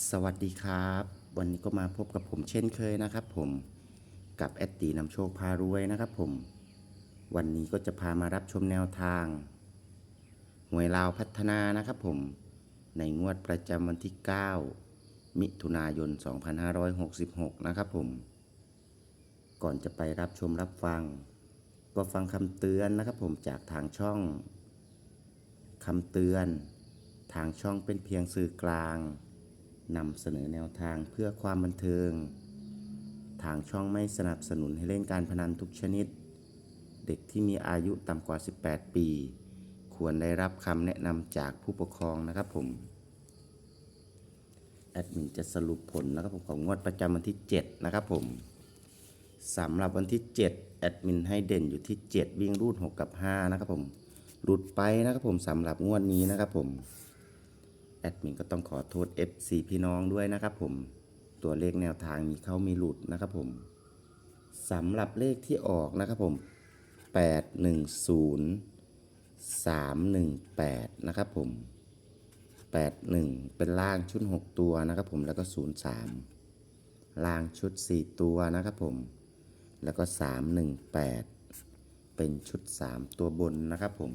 สวัสดีครับ วันนี้ก็มาพบกับผมเช่นเคยนะครับ ผมกับแอดตีนำโชคพารวยนะครับ ผม วันนี้ก็จะพามารับชมแนวทางหวยลาวพัฒนานะครับ ผมในงวดประจำวันที่ 9 มิถุนายน 2566 นะครับ ผม ก่อนจะไปรับชมรับฟัง ก็ฟังคำเตือนนะครับ ผมจากทางช่องคำเตือน ทางช่องเป็นเพียงสื่อกลาง นำเสนอแนวทางเพื่อความบันเทิง ทางช่องไม่สนับสนุนให้เล่นการพนันทุกชนิด เด็กที่มีอายุต่ำกว่า 18 ปี ควรได้รับคำแนะนำจากผู้ปกครองนะครับผม แอดมินจะสรุปผลนะครับผมของงวดประจำวันที่ 7 นะครับผมสำหรับวันที่ 7 แอดมินให้เด่นอยู่ที่ 7 วิ่งรูด 6 กับ 5 นะครับผมหลุดไปนะครับผมสำหรับงวดนี้นะครับผม แอดมินก็ต้องขอโทษ FC พี่น้องด้วยนะครับผม ตัวเลขแนวทางมีเข้ามีหลุดนะครับผมสำหรับเลขที่ออกนะครับผม 810 318 นะครับผม 81 เป็นล่างชุด 6 ตัวนะครับผมแล้วก็ 03 ล่างชุด 4 ตัวนะครับผม แล้วก็ 318 เป็นชุด 3 ตัวบนนะครับผม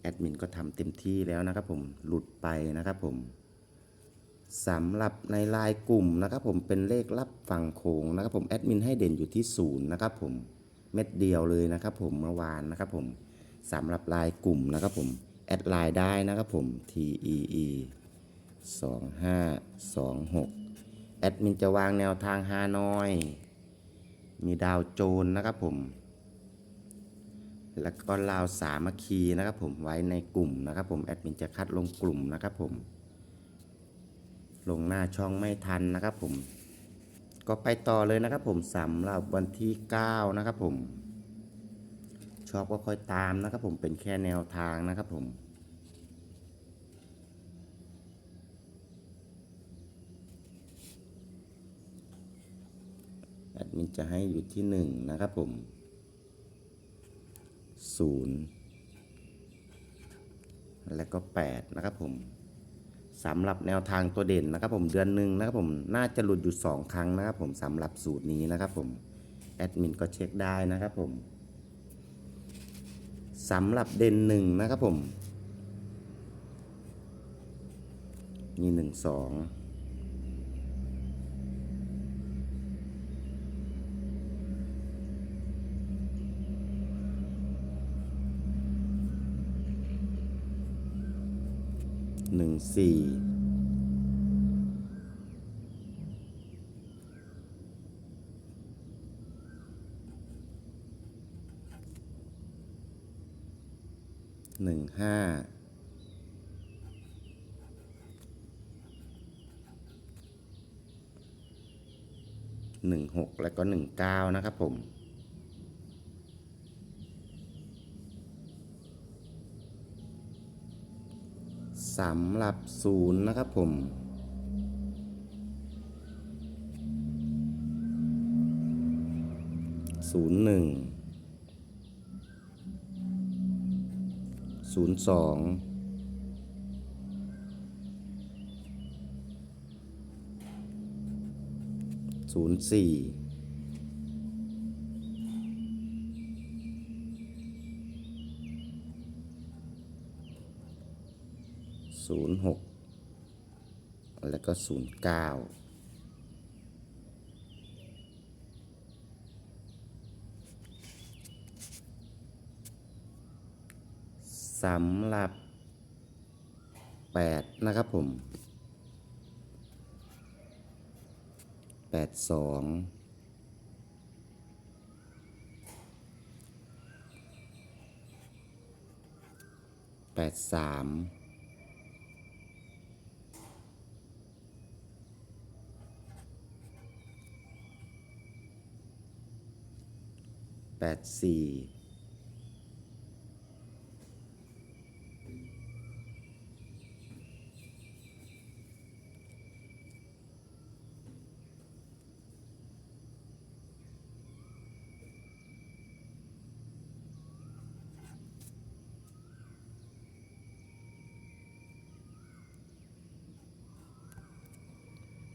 แอดมินก็ทำเต็มที่แล้วนะครับผมหลุดไปนะครับผมสำหรับในลายกลุ่มนะครับผมเป็นเลขรับฝั่งโค้งนะครับผมแอดมินให้เด่นอยู่ที่ศูนย์นะครับผมเม็ดเดียวเลยนะครับผมเมื่อวานนะครับผมสำหรับลายกลุ่มนะครับผมแอดไลน์ได้นะครับผม T E E 2 5 2 6 แอดมินจะวางแนวทางฮานอย มีดาวโจนนะครับผม แล้วก็ลาวสามัคคีนะครับผมไว้ในกลุ่มนะครับผมแอดมินจะคัดลงกลุ่มนะครับผม ลงหน้าช่องไม่ทันนะครับผม ก็ไปต่อเลยนะครับผมสำหรับวันที่ 9 นะครับผม ชอบก็ค่อยตามนะครับผมเป็นแค่แนวทางนะครับผมแอดมินจะให้อยู่ที่ 1 นะครับผม ศูนย์และก็ 8 นะครับผมสำหรับแนวทางตัวเด่นนะครับผมเดือนหนึ่งนะครับผมน่าจะหลุดอยู่ 2 ครั้งนะครับผมสำหรับสูตรนี้นะครับผมแอดมินก็เช็คได้นะครับผมสำหรับเด่นหนึ่งนะครับผมมีหนึ่งสอง หนึ่งสี่หนึ่งห้าหนึ่งหกแล้วก็หนึ่งเก้านะครับผม สำหรับศูนย์นะครับผมศูนย์หนึ่งศูนย์สองศูนย์สี่ 06 แล้วก็ 09สำหรับ 8 นะครับผม 8 2าม แปดสี่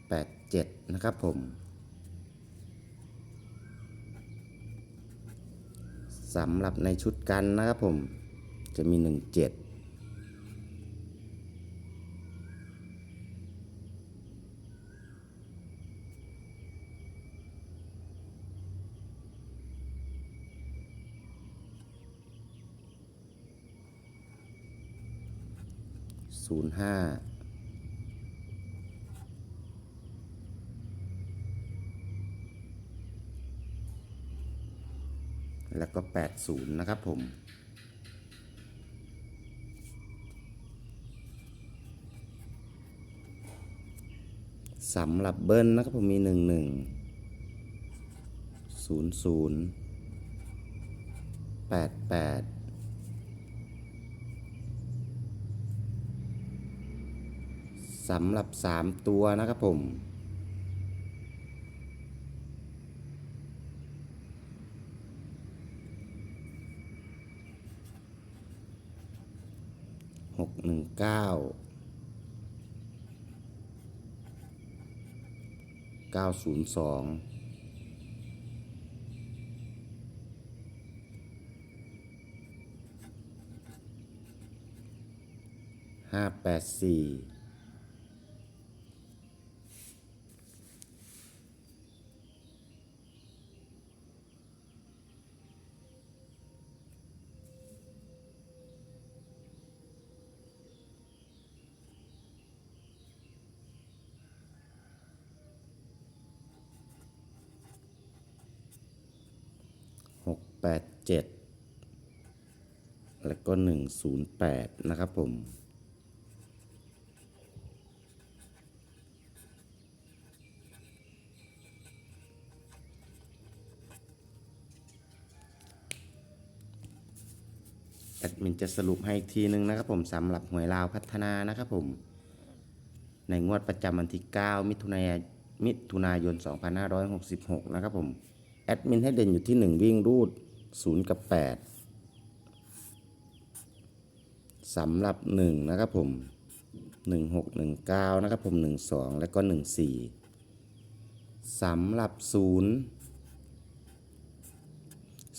87 นะครับผม สำหรับในชุดกันนะครับผมจะมีหนึ่งเจ็ดศูนย์ห้า แล้วก็ 80 นะครับผม สำหรับเบิ้ลนะครับผมมี 11 00 88สำหรับ 3 ตัวนะครับผม หกหนึ่งเก้าเก้าศูนย์สองห้าแปดสี่ หกแปดเจ็ดแล้วก็หนึ่งศูนย์แปดนะครับผม แอดมินจะสรุปให้อีกทีนึงนะครับผมสำหรับหวยลาวพัฒนานะครับผม ในงวดประจำวันที่ 9 มิถุนายนมิถุนายน 2566 นะครับผม แอดมินให้เด่นอยู่ที่ 1 วิ่งรูด 0กับ8สำหรับ1นะครับผม1619นะครับผม12แล้วก็14สำหรับ0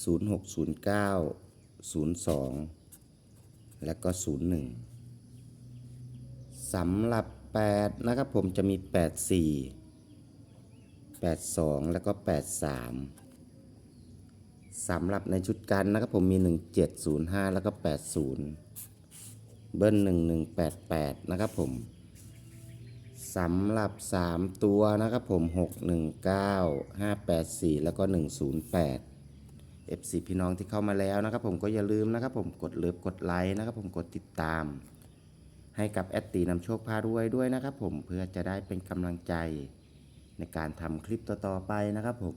0609 02แล้วก็01สำหรับ8นะครับผมจะมี84 82แล้วก็83ส สำหรับในชุดกันนะครับผมมี 1705 แล้วก็ 80 เบิ้ล 1188 นะครับผมสำหรับ 3 ตัวนะครับผม 619 584 แล้วก็ 108 FC พี่น้องที่เข้ามาแล้วนะครับผมก็อย่าลืมนะครับผมกดเลิฟกดไลค์นะครับผมกดติดตาม ให้กับแอดตีนำโชคพารวยด้วยนะครับผมเพื่อจะได้เป็นกำลังใจในการทำคลิปต่อๆไปนะครับผม